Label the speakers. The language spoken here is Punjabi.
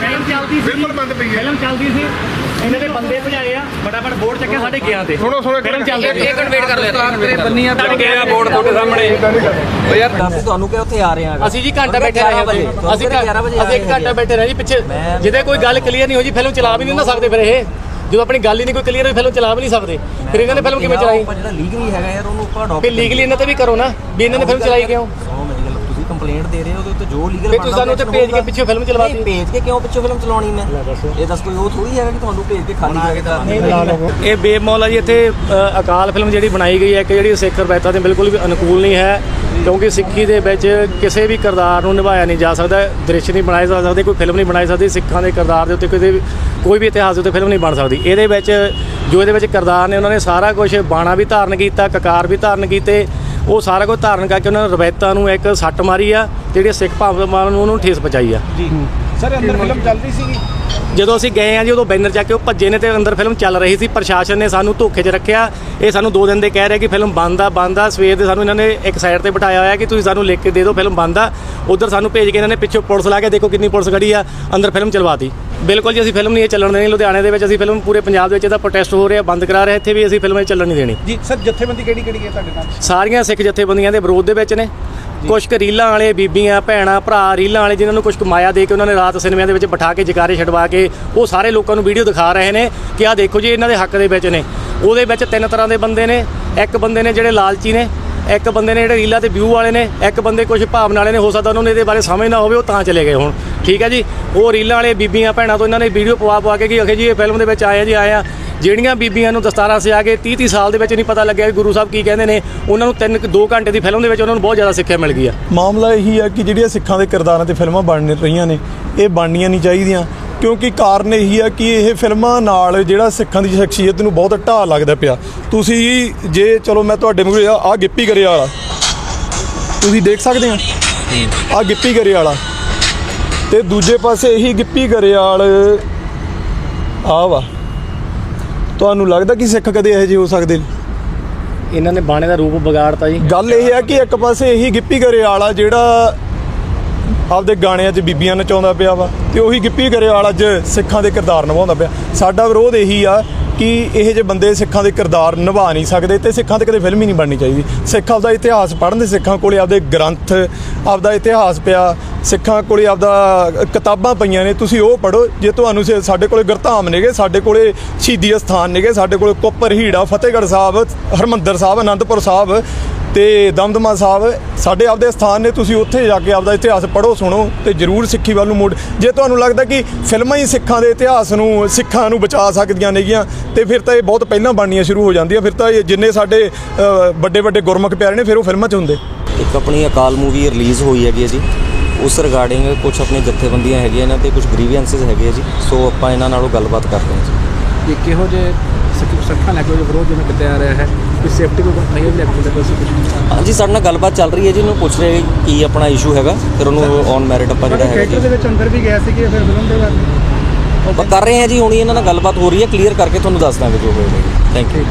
Speaker 1: ਫਿਲਮ ਚੱਲਦੀ ਸੀ
Speaker 2: ਬਿਲਕੁਲ ਬੰਦ ਪਈ ਹੈ।
Speaker 1: ਫਿਲਮ ਚੱਲਦੀ ਸੀ। ਇਹਨਾਂ ਦੇ ਬੰਦੇ ਭਜਾਏ ਆ। ਫਟਾਫਟ ਬੋਰਡ ਚੱਕਿਆ ਸਾਡੇ ਗਿਆ ਤੇ।
Speaker 2: ਸੁਣੋ ਸੁਣੋ
Speaker 1: ਫਿਲਮ ਚੱਲਦੀ ਸੀ।
Speaker 3: ਇੱਕ ਮਿੰਟ ਵੇਟ ਕਰ ਲਿਆ ਬੰਨੀਆਂ
Speaker 1: ਤੁਹਾਡੇ ਗਿਆ ਬੋਰਡ ਤੁਹਾਡੇ ਸਾਹਮਣੇ।
Speaker 3: ਓ ਯਾਰ ਦੱਸ ਤੁਹਾਨੂੰ ਕਿ ਉੱਥੇ ਆ ਰਹੇ ਆ।
Speaker 1: ਅਸੀਂ ਜੀ ਘੰਟਾ ਬੈਠੇ ਰਹੇ ਹਾਂ ਜੀ। ਅਸੀਂ ਘੰ-
Speaker 3: 11 ਵਜੇ
Speaker 1: ਅਸੀਂ ਇੱਕ ਘੰਟਾ ਬੈਠੇ ਰਹੇ ਜੀ ਪਿੱਛੇ। ਜਿਹਦੇ ਕੋਈ ਗੱਲ ਕਲੀਅਰ ਨਹੀਂ ਹੋ ਜੀ ਫਿਲਮ ਚਲਾ ਵੀ ਨਹੀਂ ਨਾ ਸਕਦੇ ਫਿਰ ਇਹ। ਜਦੋਂ ਆਪਣੀ ਗੱਲ ਹੀ ਨਹੀਂ ਕੋਈ ਕਲੀਅਰ ਹੋਈ ਫਿਲਮ ਚਲਾ ਵੀ ਨਹੀਂ ਸਕਦੇ। ਫਿਰ ਇਹਨਾਂ ਨੇ ਫਿਲਮ ਕਿਵੇਂ ਚਲਾਈ?
Speaker 3: ਜਿਹੜਾ ਲੀਗਲੀ ਹੈਗਾ ਯਾਰ ਉਹਨੂੰ ਆਪਾਂ
Speaker 1: ਫਿਰ ਲੀਗਲੀ ਇਹਨਾਂ ਤੇ ਵੀ ਕਰੋ ਨਾ ਵੀ ਇਹਨਾਂ ਨੇ ਫਿਲਮ ਚਲਾਈ ਕਿਉਂ?
Speaker 3: ਕੰਪਲੇਂਟ ਦੇ ਰਹੇ ਹੋ ਉਹਦੇ ਉੱਤੇ ਜੋ ਲੀਗਲ
Speaker 1: ਫਿਰ ਤੁਸੀਂ ਸਾਨੂੰ ਉੱਥੇ ਭੇਜ ਕੇ ਪਿੱਛੇ ਫਿਲਮ ਚਲਵਾਤੀ
Speaker 3: ਭੇਜ ਕੇ ਕਿਉਂ ਪਿੱਛੇ ਫਿਲਮ ਚਲਾਉਣੀ ਮੈਂ? ਇਹ ਦੱਸ ਕੋਈ ਉਹ ਥੋੜੀ ਹੈਗਾ ਕਿ ਤੁਹਾਨੂੰ ਭੇਜ ਕੇ ਖਾਲੀ ਕਰਕੇ
Speaker 1: ਇਹ ਬੇਮੌਲ ਜੀ ਇੱਥੇ ਅਕਾਲ ਫਿਲਮ ਜਿਹੜੀ ਬਣਾਈ ਗਈ ਹੈ ਕਿ ਜਿਹੜੀ ਸਿੱਖ ਰਵਾਇਤਾਂ ਦੇ ਬਿਲਕੁਲ ਵੀ ਅਨੁਕੂਲ ਨਹੀਂ ਹੈ ਕਿਉਂਕਿ ਸਿੱਖੀ ਦੇ ਵਿੱਚ ਕਿਸੇ ਵੀ ਕਿਰਦਾਰ ਨੂੰ ਨਿਭਾਇਆ ਨਹੀਂ ਜਾ ਸਕਦਾ ਦ੍ਰਿਸ਼ ਨਹੀਂ ਬਣਾਏ ਜਾ ਸਕਦੇ ਕੋਈ ਫਿਲਮ ਨਹੀਂ ਬਣਾਈ ਸਕਦੀ ਸਿੱਖਾਂ ਦੇ ਕਿਰਦਾਰ ਦੇ ਉੱਤੇ ਕਿਸੇ ਵੀ ਕੋਈ ਵੀ ਇਤਿਹਾਸ ਦੇ ਉੱਤੇ ਫਿਲਮ ਨਹੀਂ ਬਣ ਸਕਦੀ। ਇਹਦੇ ਵਿੱਚ ਜੋ ਇਹਦੇ ਵਿੱਚ ਕਿਰਦਾਰ ਨੇ ਉਹਨਾਂ ਨੇ ਸਾਰਾ ਕੁਝ ਬਾਣਾ ਵੀ ਧਾਰਨ ਕੀਤਾ ਕਕਾਰ ਵੀ ਧਾਰਨ ਕੀਤੇ ਉਹ ਸਾਰਾ ਕੁਝ ਧਾਰਨ ਕਰਕੇ ਉਹਨਾਂ ਨੇ ਰਵਾਇਤਾਂ ਨੂੰ ਇੱਕ ਸੱਟ ਮਾਰੀ ਆ ਜਿਹੜੀ ਸਿੱਖ ਭਾਵਨਾ ਨੂੰ ਉਹਨੂੰ ਠੇਸ ਪਹੁੰਚਾਈ ਆ।
Speaker 2: ਸਰ ਅੰਦਰ ਫਿਲਮ ਚੱਲਦੀ ਸੀਗੀ।
Speaker 1: ਜਦੋਂ ਅਸੀਂ ਗਏ ਆ ਜੀ ਉਦੋਂ ਬੈਨਰ ਚੱਕ ਕੇ ਉਹ ਭੱਜੇ ਨੇ ਤੇ ਅੰਦਰ ਫਿਲਮ ਚੱਲ ਰਹੀ ਸੀ। ਪ੍ਰਸ਼ਾਸਨ ਨੇ ਸਾਨੂੰ ਧੋਖੇ 'ਚ ਰੱਖਿਆ। ਇਹ ਸਾਨੂੰ ਦੋ ਦਿਨ ਦੇ ਕਹਿ ਰਹੇ ਕਿ ਫਿਲਮ ਬੰਦ ਆ ਬੰਦ ਆ। ਸਵੇਰ ਦੇ ਸਾਨੂੰ ਇਹਨਾਂ ਨੇ ਇੱਕ ਸਾਈਡ ਤੇ ਬਿਠਾਇਆ ਹੋਇਆ ਕਿ ਤੁਸੀਂ ਸਾਨੂੰ ਲਿਖ ਕੇ ਦੇ ਦਿਓ ਫਿਲਮ ਬੰਦ ਆ। ਉਧਰ ਸਾਨੂੰ ਭੇਜ ਕੇ ਇਹਨਾਂ ਨੇ ਪਿੱਛੋਂ ਪੁਲਿਸ ਲਾ ਕੇ ਦੇਖੋ ਕਿੰਨੀ ਪੁਲਿਸ ਖੜੀ ਆ ਅੰਦਰ ਫਿਲਮ ਚਲਵਾਤੀ ਬਿਲਕੁਲ ਜੀ ਅਸੀਂ ਫਿਲਮ ਨਹੀਂ ਇਹ ਚੱਲਣ ਦੇਣੀ। ਲੁਧਿਆਣੇ ਦੇ ਵਿੱਚ ਅਸੀਂ ਫਿਲਮ ਪੂਰੇ ਪੰਜਾਬ ਦੇ ਵਿੱਚ ਇਹਦਾ ਪ੍ਰੋਟੈਸਟ ਹੋ ਰਿਹਾ ਬੰਦ ਕਰਾ ਰਹੇ। ਇੱਥੇ ਵੀ ਅਸੀਂ ਫਿਲਮ ਇਹ ਚੱਲਣ ਨਹੀਂ ਦੇਣੀ।
Speaker 2: ਜੀ ਸਰ ਜਥੇਬੰਦੀ ਕਿਹੜੀ ਕਿਹੜੀ ਹੈ ਤੁਹਾਡੇ ਨਾਲ?
Speaker 1: ਸਾਰੀਆਂ ਸਿੱਖ ਜਥੇਬੰਦੀਆਂ ਦੇ ਵਿਰੋਧ ਦੇ ਵਿੱਚ ਨੇ। ਕੁਝ ਕੁ ਰੀਲਾਂ ਵਾਲੇ ਬੀਬੀਆਂ, ਭੈਣਾਂ, ਭਰਾ, ਰੀਲਾਂ ਵਾਲੇ ਜਿਨ੍ਹਾਂ ਨੂੰ ਕੁਝ ਕਮਾਇਆ ਦੇ ਕੇ ਉਹਨਾਂ ਨੇ ਰਾਤ ਸਿਨੇਮਿਆਂ ਦੇ ਵਿੱਚ ਬਿਠਾ ਕੇ ਜਕਾਰੇ ਛਡਵਾ ਕੇ ਉਹ ਸਾਰੇ ਲੋਕਾਂ ਨੂੰ ਵੀਡੀਓ ਦਿਖਾ ਰਹੇ ਨੇ ਕਿ ਆਹ ਦੇਖੋ ਜੀ, ਇਹਨਾਂ ਦੇ ਹੱਕ ਦੇ ਵਿੱਚ ਨੇ। ਉਹਦੇ ਵਿੱਚ ਤਿੰਨ ਤਰ੍ਹਾਂ ਦੇ ਬੰਦੇ ਨੇ। ਇੱਕ ਬੰਦੇ ਨੇ ਜਿਹੜੇ ਲਾਲਚੀ ਨੇ, ਇੱਕ ਬੰਦੇ ਨੇ ਜਿਹੜੇ ਰੀਲਾਂ ਤੇ ਵਿਊ ਵਾਲੇ ਨੇ, ਇੱਕ ਬੰਦੇ ਕੁਝ ਭਾਵਨਾ ਵਾਲੇ ਨੇ, ਹੋ ਸਕਦਾ ਉਹਨਾਂ ਨੂੰ ਇਹਦੇ ਬਾਰੇ ਸਮਝ ਨਾ ਹੋਵੇ, ਉਹ ਤਾਂ ਚਲੇ ਗਏ ਹੁਣ। ਠੀਕ ਹੈ ਜੀ? ਉਹ ਰੀਲਾਂ ਵਾਲੇ ਬੀਬੀਆਂ, ਭੈਣਾਂ ਤੋਂ ਇਹਨਾਂ ਨੇ ਵੀਡੀਓ ਪਵਾ ਪਵਾ ਕੇ ਕਿ ਅਖੇ ਜੀ, ਇਹ ਫਿਲਮ ਦੇ ਵਿੱਚ ਆਏ ਆ ਜੀ, ਆਏ ਆ। ਜਿਹੜੀਆਂ ਬੀਬੀਆਂ ਨੂੰ ਦਸਤਾਰਾਂ ਸਿਆ ਕੇ 30 30 ਸਾਲ ਦੇ ਵਿੱਚ ਨਹੀਂ ਪਤਾ ਲੱਗਿਆ ਕਿ ਗੁਰੂ ਸਾਹਿਬ ਕੀ ਕਹਿੰਦੇ ਨੇ। ਉਹਨਾਂ ਨੂੰ 3 2 ਘੰਟੇ ਦੀ ਫਿਲਮ ਦੇ ਵਿੱਚ ਉਹਨਾਂ ਨੂੰ ਬਹੁਤ ਜ਼ਿਆਦਾ ਸਿੱਖਿਆ ਮਿਲ ਗਈ ਆ।
Speaker 4: ਮਾਮਲਾ ਇਹੀ ਆ ਕਿ ਜਿਹੜੀਆਂ ਸਿੱਖਾਂ ਦੇ ਕਿਰਦਾਰਾਂ ਤੇ ਫਿਲਮਾਂ ਬਣ ਰਹੀਆਂ ਨੇ, ਇਹ ਬਣਨੀਆਂ ਨਹੀਂ ਚਾਹੀਦੀਆਂ। ਕਿਉਂਕਿ ਕਾਰਨ ਇਹੀ ਆ ਕਿ ਇਹ ਫਿਲਮਾਂ ਨਾਲ ਜਿਹੜਾ ਸਿੱਖਾਂ ਦੀ ਸ਼ਖਸੀਅਤ ਨੂੰ ਬਹੁਤ ਢਾਹ ਲੱਗਦਾ ਪਿਆ। ਤੁਸੀਂ ਜੇ, ਚਲੋ ਮੈਂ ਤੁਹਾਡੇ ਮੂਹਰੇ ਆ ਆਹ ਗਿੱਪੀ ਗਰੇ ਵਾਲਾ ਤੁਸੀਂ ਦੇਖ ਸਕਦੇ ਆ ਆ ਗਿੱਪੀ ਗਰੇ ਵਾਲਾ ਤੇ ਦੂਜੇ ਪਾਸੇ ਇਹੀ ਗਿੱਪੀ ਗਰੇਵਾਲ, ਆ ਵਾ। ਤੁਹਾਨੂੰ ਲੱਗਦਾ ਕਿ ਸਿੱਖ ਕਦੇ ਇਹੋ ਜਿਹੇ ਹੋ ਸਕਦੇ ਨੇ?
Speaker 1: ਇਹਨਾਂ ਨੇ ਬਾਣੇ ਦਾ ਰੂਪ ਵਿਗਾੜਤਾ ਜੀ।
Speaker 4: ਗੱਲ ਇਹ ਹੈ ਕਿ ਇੱਕ ਪਾਸੇ ਇਹੀ ਗਿੱਪੀ ਗਰੇਵਾਲ ਆ ਜਿਹੜਾ ਆਪਦੇ ਗਾਣਿਆਂ 'ਚ ਬੀਬੀਆਂ ਨਚਾਉਂਦਾ ਪਿਆ ਵਾ ਤੇ ਉਹੀ ਗਿੱਪੀ ਗਰੇਵਾਲ ਅੱਜ ਸਿੱਖਾਂ ਦੇ ਕਿਰਦਾਰ ਨਿਭਾਉਂਦਾ ਪਿਆ। ਸਾਡਾ ਵਿਰੋਧ ਇਹੀ ਆ ਕਿ ਇਹ ਜਿਹੇ ਬੰਦੇ ਸਿੱਖਾਂ ਦੇ ਕਿਰਦਾਰ ਨਿਭਾ ਨਹੀਂ ਸਕਦੇ ਤੇ ਸਿੱਖਾਂ ਤੇ ਕਦੇ ਫਿਲਮ ਹੀ ਨਹੀਂ ਬਣਨੀ ਚਾਹੀਦੀ। ਸਿੱਖ ਆਪਦਾ ਇਤਿਹਾਸ ਪੜ੍ਹਨ ਦੇ ਸਿੱਖਾਂ ਕੋਲੇ ਆਪਦੇ ਗ੍ਰੰਥ, ਆਪਦਾ ਇਤਿਹਾਸ ਪਿਆ, ਸਿੱਖਾਂ ਕੋਲੇ ਆਪਦਾ ਕਿਤਾਬਾਂ ਪਈਆਂ ਨੇ, ਤੁਸੀਂ ਉਹ ਪੜ੍ਹੋ, ਜੇ ਤੁਹਾਨੂੰ ਸੇ- ਸਾਡੇ ਕੋਲੇ ਗੁਰਧਾਮ ਨੇਗੇ, ਸਾਡੇ ਕੋਲੇ ਸ਼ਹੀਦੀ ਅਸਥਾਨ ਨੇਗੇ, ਸਾਡੇ ਕੋਲੇ ਕੁੱਪਰ ਹੀੜਾ, ਫਤਿਹਗੜ੍ਹ ਸਾਹਿਬ, ਹਰਮੰਦਰ ਸਾਹਿਬ, ਅਨੰਦਪੁਰ ਸਾਹਿਬ ਤੇ ਦਮਦਮਾ ਸਾਹਿਬ ਸਾਡੇ ਆਪਦੇ ਸਥਾਨ ਨੇ ਤੁਸੀਂ ਉੱਥੇ ਜਾ ਕੇ ਆਪਦਾ ਇਤਿਹਾਸ ਪੜ੍ਹੋ ਸੁਣੋ ਤੇ ਜਰੂਰ ਸਿੱਖੀ ਵੱਲ ਨੂੰ ਮੋੜ। ਜੇ ਤੁਹਾਨੂੰ ਲੱਗਦਾ ਕਿ ਫਿਲਮਾਂ ਹੀ ਸਿੱਖਾਂ ਦੇ ਇਤਿਹਾਸ ਨੂੰ ਸਿੱਖਾਂ ਨੂੰ ਬਚਾ ਸਕਦੀਆਂ ਨੇਗੀਆਂ ਤੇ ਫਿਰ ਤਾਂ ਇਹ ਬਹੁਤ ਪਹਿਲਾਂ ਬਣਨੀਆਂ ਸ਼ੁਰੂ ਹੋ ਜਾਂਦੀਆਂ ਫਿਰ ਤਾਂ ਇਹ ਜਿੰਨੇ ਸਾਡੇ ਵੱਡੇ ਵੱਡੇ ਗੁਰਮੁਖ ਪਿਆਰੇ ਨੇ ਫਿਰ ਉਹ ਫਿਲਮਾਂ 'ਚ ਹੁੰਦੇ।
Speaker 3: ਇੱਕ ਆਪਣੀ ਅਕਾਲ ਮੂਵੀ ਰਿਲੀਜ਼ ਹੋਈ ਹੈਗੀ ਹੈ ਜੀ। ਉਸ ਰਿਗਾਰਡਿੰਗ ਕੁਝ ਆਪਣੀ ਜਥੇਬੰਦੀਆਂ ਹੈਗੀਆਂ ਇਹਨਾਂ ਤੇ ਕੁਝ ਗ੍ਰੀਵੈਂਸਸ ਹੈਗੇ ਆ ਜੀ। ਸੋ ਆਪਾਂ ਇਹਨਾਂ ਨਾਲੋਂ ਗੱਲਬਾਤ ਕਰਦੇ ਹਾਂ ਜੀ।
Speaker 5: ਕਿ ਕਿਹੋ ਜਿਹੇ ਸਿੱਖ- ਸਿੱਖਾਂ ਲੈ ਕੇ ਜੋ ਵਿਰੋਧ ਜਿਵੇਂ ਕਿਤੇ ਆ ਰਿਹਾ ਹੈ? ਕੋਈ ਸੇਫਟੀ ਕੋਈ ਨਹੀਂ ਲੈ ਕੇ ਕੋਈ ਕੁਝ
Speaker 3: ਹਾਂਜੀ ਸਾਡੇ ਨਾਲ ਗੱਲਬਾਤ ਚੱਲ ਰਹੀ ਹੈ ਜੀ ਉਹਨੂੰ ਪੁੱਛ ਰਹੇ ਕੀ ਆਪਣਾ ਇਸ਼ੂ ਹੈਗਾ ਫਿਰ ਉਹਨੂੰ ਔਨ ਮੈਰਿਟ ਆਪਾਂ ਜਿਹੜਾ ਹੈਗਾ ਜੀ।
Speaker 2: ਵਿੱਚ ਅੰਦਰ ਵੀ ਗਏ ਸੀਗੇ ਫਿਰ ਫਿਲਮ ਦੇ ਬਾਰੇ?
Speaker 3: ਆਪਾਂ ਕਰ ਰਹੇ ਹਾਂ ਜੀ ਹੁਣੀ ਇਹਨਾਂ ਨਾਲ ਗੱਲਬਾਤ ਹੋ ਰਹੀ ਹੈ ਕਲੀਅਰ ਕਰਕੇ ਤੁਹਾਨੂੰ ਦੱਸ ਦਾਂਗੇ ਜੋ ਹੋਏਗਾ ਜੀ। Thank you